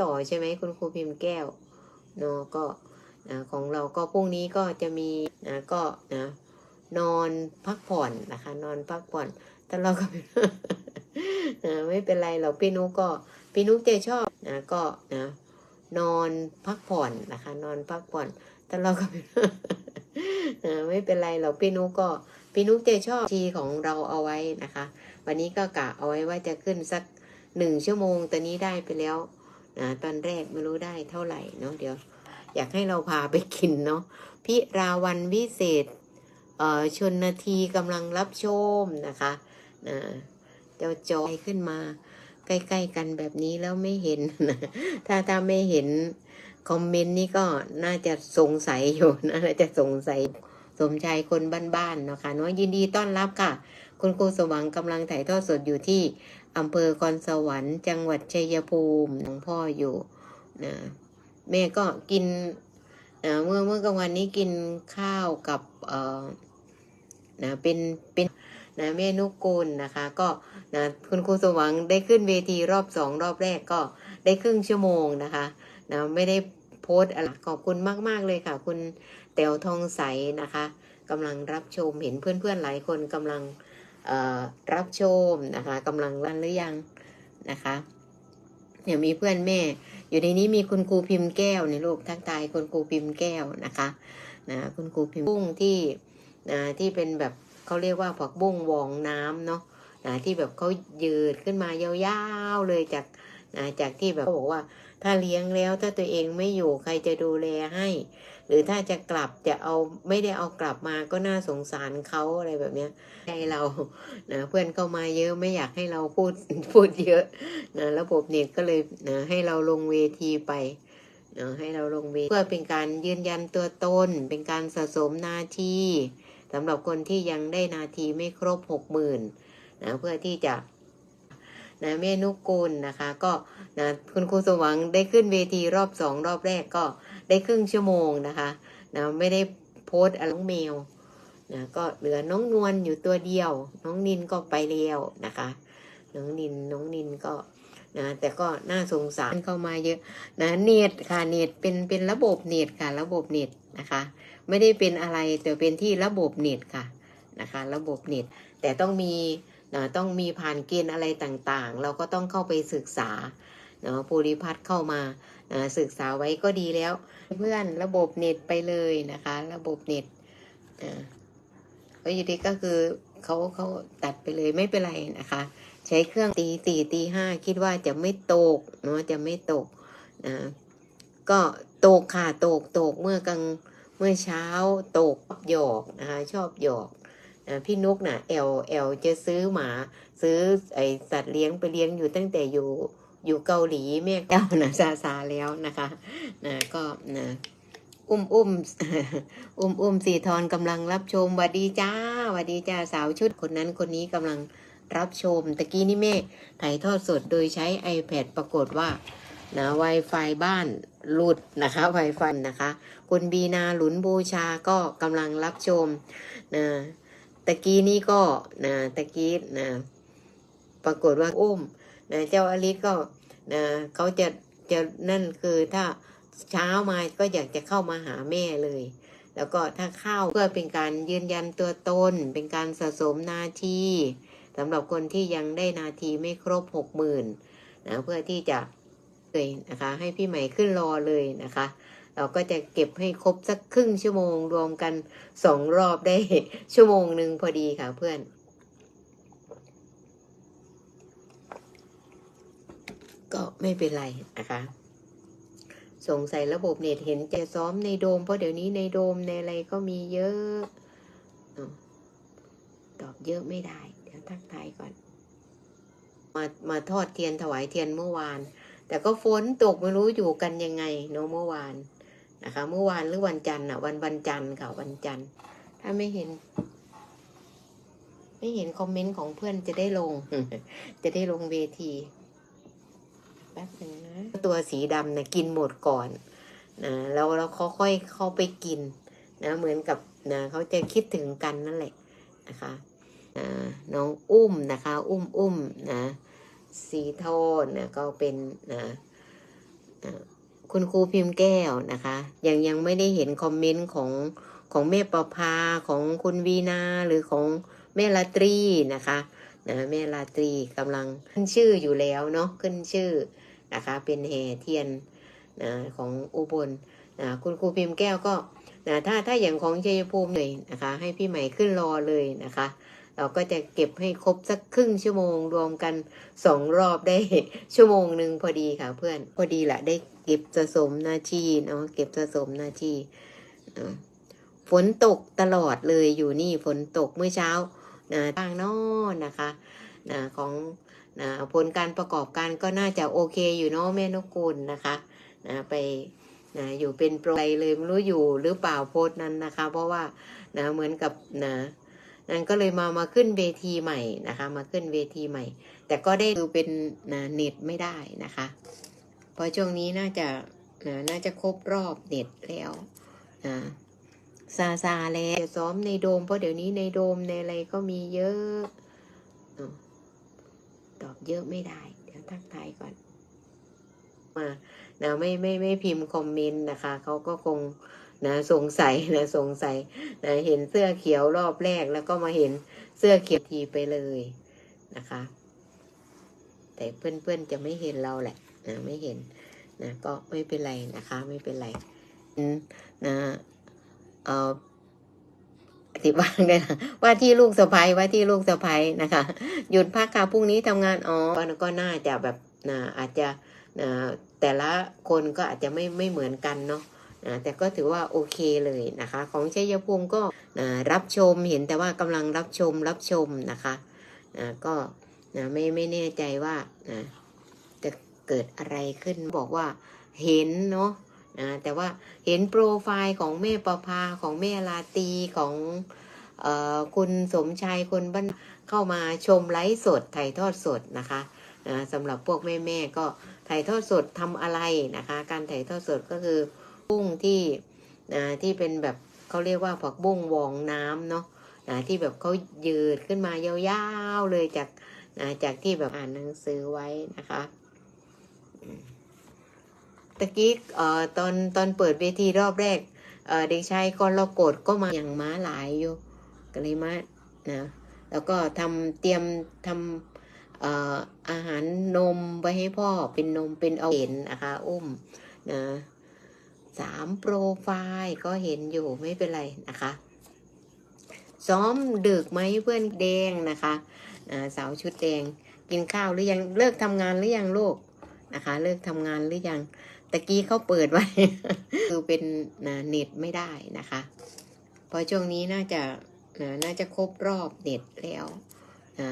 ต่อใช่ไหมคุณครูพิมพ์แก้วเนาะก็นะของเราก็พรุ่งนี้ก็จะมีนะก็นะนอนพักผ่อนนะคะ นอนพักผ่อนแต่เราก็นะไม่เป็นไรหรอกพี่นุกก็พี่นุกจะชอบนะก็นะนอนพักผ่อนนะคะ นอนพักผ่อนแต่เราก็นะไม่เป็นไรหรอกพี่นุกก็พี่นุกจะชอบทีของเราเอาไว้นะคะ วันนี้ก็กะเอาไว้ว่าจะขึ้นสักหนึ่งชั่วโมงตอนนี้ได้ไปแล้ว นะตอนแรกไม่รู้ได้เท่าไหร่เนาะเดี๋ยว อยากให้เราพาไปกินเนาะพิราวันวิเศษเอ่อชนนาทีกำลังรับชมนะคะนะเจ้าจอยขึ้นมา ใกล้ๆกันแบบนี้แล้วไม่เห็นนะถ้าถ้าไม่เห็นคอมเมนต์นี่ก็น่าจะสงสัยอยู่น่าจะสงสัยสมชายคนบ้านๆเนาะค่ะเนาะยินดีต้อนรับค่ะ คุณครูสว่างกำลังถ่ายทอดสดอยู่ที่ อำเภอคอนสวรรค์ จังหวัดชัยภูมิหลวงพ่ออยู่นะแม่ก็กินนะเมื่อเมื่อกลางวันนี้กินข้าวกับเอ่อนะเป็นเป็นนะแม่นุกกุลนะคะ ก็นะคุณครูสว่างได้ขึ้นเวทีรอบสองรอบแรกก็ได้ครึ่งชั่วโมงนะคะนะไม่ได้โพสอะไรขอบคุณมาก ๆ เลยค่ะ คุณแต๋วทองใสนะคะกำลังรับชมเห็นเพื่อนๆหลายคนกำลัง รับชมนะคะกำลังรันหรือยังนะคะเดี๋ยวมีเพื่อนแม่ อยู่ในนี้มีคุณครูพิมพ์แก้วในลูกทักทายคุณครูพิมพ์แก้วนะคะนะคุณครูพิมพ์บุ้งที่นะที่เป็นแบบเขาเรียกว่าผักบุ้งวองน้ำเนาะนะที่แบบเขายืดขึ้นมายาวๆเลยจากนะจากที่แบบเขาบอกว่า ถ้าเลี้ยงแล้วถ้าตัวเองไม่อยู่ใครจะดูแลให้ หรือถ้าจะกลับจะเอาไม่ได้เอากลับมาก็น่าสงสารเขาอะไรแบบเนี้ยใจเรานะเพื่อนเข้ามาเยอะไม่อยากให้เราพูดพูดเยอะนะระบบเน็ตก็เลยนะให้เราลงเวทีไปนะให้เราลงเวทีเพื่อเป็นการยืนยันตัวตน เป็นการสะสมนาทีสำหรับคนที่ยังได้นาทีไม่ครบหกหมื่นนะเพื่อที่จะนะแม่นุกกุลนะคะ ก็นะคุณครูสวังได้ขึ้นเวทีรอบสองรอบแรกก็ ได้ครึ่งชั่วโมงนะคะนะไม่ได้โพสอะไรน้องเมลนะก็เหลือน้องนวลอยู่ตัวเดียว น้องนินก็ไปแล้วนะคะ น้องนินน้องนินก็นะแต่ก็น่าสงสารเข้ามาเยอะนะเน็ตค่ะเน็ตเป็นเป็นระบบเน็ตค่ะ ระบบเน็ตนะคะ ไม่ได้เป็นอะไรแต่เป็นที่ระบบเน็ตค่ะนะคะ ระบบเน็ตแต่ต้องมีนะต้องมีผ่านเกณฑ์อะไรต่างๆ เราก็ต้องเข้าไปศึกษา เนาะภูริพัฒน์เข้ามาศึกษาไว้ก็ดีแล้ว เพื่อนระบบเน็ตไปเลยนะคะ ระบบเน็ตอ่าแล้วอยู่ดีก็คือเขาเขาตัดไปเลยไม่เป็นไรนะคะ ใช้เครื่องตีสี่ตีห้าคิดว่าจะไม่ตกเนาะจะไม่ตกนะก็ตกค่ะตกตกเมื่อกลางเมื่อเช้าตกหยอกนะคะชอบหยอกนะพี่นุกนะ่ะแอลแอลจะซื้อหมา ซื้อไอสัตว์เลี้ยงไปเลี้ยงอยู่ตั้งแต่อยู่ อยู่เกาหลีแม่เก้านะซาซาแล้วนะคะนะก็นะอุ้มอุ้มอุ้มอุ้มสีทอนกำลังรับชมวัดดีจ้าวัดดีจ้าสาวชุดคนนั้นคนนี้กำลังรับชมตะกี้นี่แม่ถ่ายทอดสดโดยใช้ iPad ปรากฏว่านะ Wi-Fi บ้านหลุดนะคะ Wi-Fi นะคะ คุณบีนาหลุนบูชาก็กำลังรับชมนะตะกี้นี่ก็นะตะกี้นะปรากฏว่าอุ้ม นะเจ้าอลิสก็นะเขาจะจะนั่นคือถ้าเช้ามาก็อยากจะเข้ามาหาแม่เลย แล้วก็ถ้าเข้าเพื่อเป็นการยืนยันตัวตน เป็นการสะสมนาทีสำหรับคนที่ยังได้นาทีไม่ครบหกหมื่นนะเพื่อที่จะเลยนะคะ ให้พี่ใหม่ขึ้นรอเลยนะคะ เราก็จะเก็บให้ครบสักครึ่งชั่วโมงรวมกันสองรอบได้ชั่วโมงหนึ่งพอดีค่ะเพื่อน ก็ไม่เป็นไรนะคะสงสัยระบบเน็ตเห็นจะซ้อมในโดม เพราะเดี๋ยวนี้ในโดมในอะไรก็มีเยอะ ตอบเยอะไม่ได้ เดี๋ยวทักทายก่อน มามาทอดเทียนถวายเทียนเมื่อวาน แต่ก็ฝนตกไม่รู้อยู่กันยังไงเนาะเมื่อวานนะคะ เมื่อวานหรือวันจันทร์อะ วันวันจันทร์ค่ะวันจันทร์ ถ้าไม่เห็น ไม่เห็นคอมเมนต์ของเพื่อนจะได้ลง จะได้ลงเวที แป๊บหนึ่งนะ ตัวสีดำนะกินหมดก่อนนะแล้วเราเขาค่อยเข้าไปกินนะเหมือนกับนะเขาจะคิดถึงกันนั่นแหละนะคะอ่าน้องอุ้มนะคะ อุ้มอุ้มนะสีโทนนะก็เป็นนะคุณครูพิมพ์แก้วนะคะ ยังยังไม่ได้เห็นคอมเมนต์ของของแม่ประภาของคุณวีนาหรือของแม่ลาตรีนะคะ นะแม่ลาตรีกำลังขึ้นชื่ออยู่แล้วเนาะขึ้นชื่อนะคะเป็นแห่เทียนนะของอุบลนะคุณครูพิมพ์แก้วก็นะถ้าถ้าอย่างของชัยภูมิเลยนะคะ ให้พี่ใหม่ขึ้นรอเลยนะคะ เราก็จะเก็บให้ครบสักครึ่งชั่วโมงรวมกันสองรอบได้ชั่วโมงหนึ่งพอดีค่ะเพื่อนพอดีแหละได้เก็บสะสมนาทีเนาะเก็บสะสมนาทีฝนตกตลอดเลยอยู่นี่ฝนตกเมื่อเช้า นะทางนอนนะคะนะของนะผลการประกอบการก็น่าจะโอเคอยู่เนาะแม่นกุลนะคะนะไปนะอยู่เป็นโปรไรเลยไม่รู้อยู่หรือเปล่าโพสต์นั้นนะคะ เพราะว่านะเหมือนกับนะนั่นก็เลยมามาขึ้นเวทีใหม่นะคะ มาขึ้นเวทีใหม่ แต่ก็ได้ดูเป็นนะเน็ตไม่ได้นะคะเพราะช่วงนี้น่าจะนะน่าจะครบรอบเน็ตแล้วนะ ซาซาแล้วจะซ้อมในโดม เพราะเดี๋ยวนี้ในโดมในอะไรก็มีเยอะอตอบเยอะไม่ได้ เดี๋ยวทักทายก่อน มานะไม่ไม่ไม่พิมพ์คอมเมนต์นะคะ เขาก็คงนะสงสัยนะสงสัยนะเห็นเสื้อเขียวรอบแรกแล้วก็มาเห็นเสื้อเขียวทีไปเลยนะคะ แต่เพื่อนๆจะไม่เห็นเราแหละนะไม่เห็นนะก็ไม่เป็นไรนะคะ ไม่เป็นไรนะ เอ่อติบ้างได้นะว่าที่ลูกสะพ้ยว่าที่ลูกสะพ้ยนะคะ หยุดพักค่ะพรุ่งนี้ทำงานอ๋อก็ก็น่าจะแบบนะอาจจะนะแต่ละคนก็อาจจะไม่ไม่เหมือนกันเนาะนะแต่ก็ถือว่าโอเคเลยนะคะ ของชัยภูมิก็นะรับชมเห็นแต่ว่ากำลังรับชมรับชมนะคะนะก็นะไม่ไม่แน่ใจว่านะจะเกิดอะไรขึ้นบอกว่าเห็นเนาะ นะแต่ว่าเห็นโปรไฟล์ของแม่ประภาของแม่ลาตีของออคุณสมชายคนบ้านเข้ามาชมไลฟ์สดถ่ายทอดสดนะคะนะสำหรับพวกแม่ๆก็ถ่ายทอดสดทำอะไรนะคะ การถ่ายทอดสดก็คือบุ้งที่นะที่เป็นแบบเขาเรียกว่าผักบุ้งวองน้ำเนาะนะที่แบบเขายืดขึ้นมายาวๆเลยจากนะจากที่แบบอ่านหนังสือไว้นะคะ ตะกี้เอ่อตอนตอนเปิดเวทีรอบแรกเอ่อเด็กชายกรกฎก็มาอย่างม้าหลายอยู่ก็เลยมานะแล้วก็ทำเตรียมทำเอ่ออาหารนมไว้ให้พ่อเป็นนมเป็นเอาเห็นนะคะอุ้มนะสามโปรไฟล์ก็เห็นอยู่ไม่เป็นไรนะคะ ซ้อมดึกไหมเพื่อนแดงนะคะสาวชุดแดงกินข้าวหรือยังเลิกทำงานหรือยังลูกนะคะ เลิกทำงานหรือยัง ตะกี้เขาเปิดไว้ คือเป็นนะเน็ตไม่ได้นะคะเพราะช่วงนี้น่าจะนะน่าจะครบรอบเน็ตแล้วนะ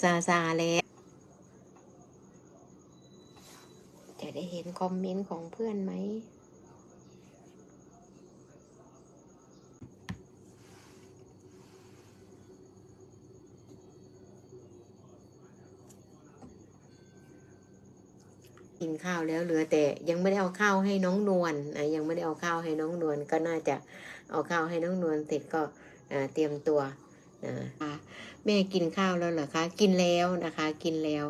ซาซาแล้ว จะได้เห็นคอมเมนต์ของเพื่อนไหม กินข้าวแล้วเหลือแต่ยังไม่ได้เอาข้าวให้น้องนวลนะยังไม่ได้เอาข้าวให้น้องนวลก็น่าจะเอาข้าวให้น้องนวลเสร็จก็เตรียมตัวนะคะแม่กินข้าวแล้วเหรอคะ กินแล้วนะคะ กินแล้ว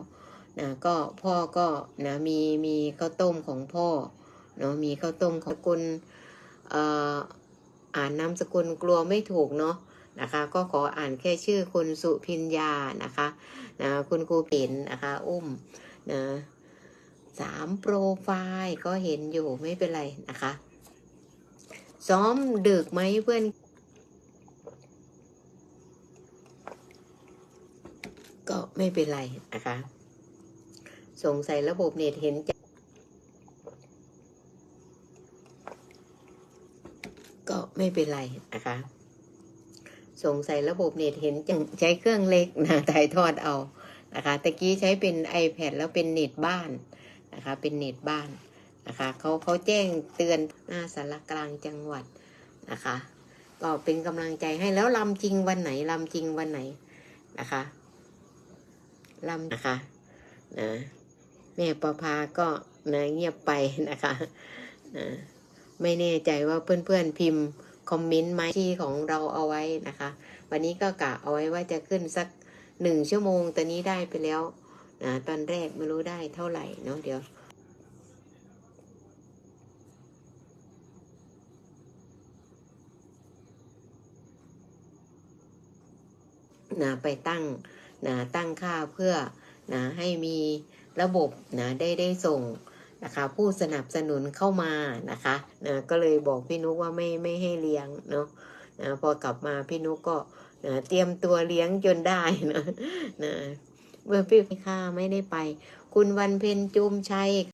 นะก็พ่อก็นะมีมีข้าวต้มของพ่อเนาะมีข้าวต้มของสกุลเอ่ออ่านนามสกุลกลัวไม่ถูกเนาะนะคะ ก็ขออ่านแค่ชื่อคุณสุพิญญานะคะนะคุณครูเห็นนะคะ อุ้มนะ สามโปรไฟล์ก็เห็นอยู่ไม่เป็นไรนะคะ ซ้อมดึกไหมเพื่อน ก็ไม่เป็นไรนะคะ สงสัยระบบเน็ตเห็นจก็ไม่เป็นไรนะคะสงสัยระบบเน็ตเห็นจังใช้เครื่องเล็กนะถ่ายทอดเอานะคะตะกี้ใช้เป็น iPad แล้วเป็นเน็ตบ้าน นะคะ เป็นเน็ตบ้านนะคะเขาเขาแจ้งเตือนหน้าสารกลางจังหวัดนะคะ ก็เป็นกำลังใจให้แล้วลำจริงวันไหนลำจริงวันไหนนะคะลำนะคะนะแม่ประภาก็นะเงียบไปนะคะนะไม่แน่ใจว่าเพื่อนๆพิมพ์คอมเมนต์ไหมที่ของเราเอาไว้นะคะ วันนี้ก็กะเอาไว้ว่าจะขึ้นสักหนึ่งชั่วโมงตอนนี้ได้ไปแล้ว นะตอนแรกไม่รู้ได้เท่าไหร่เนาะเดี๋ยวนะไปตั้งนะตั้งค่าเพื่อนะให้มีระบบนะได้ได้ส่งนะคะผู้สนับสนุนเข้ามานะคะนะก็เลยบอกพี่นุกว่าไม่ไม่ให้เลี้ยงเนาะนะพอกลับมาพี่นุกก็นะเตรียมตัวเลี้ยงจนได้นะนะ เมื่อพี่ค่ะไม่ได้ไป คุณวันเพ็ญจูมชัย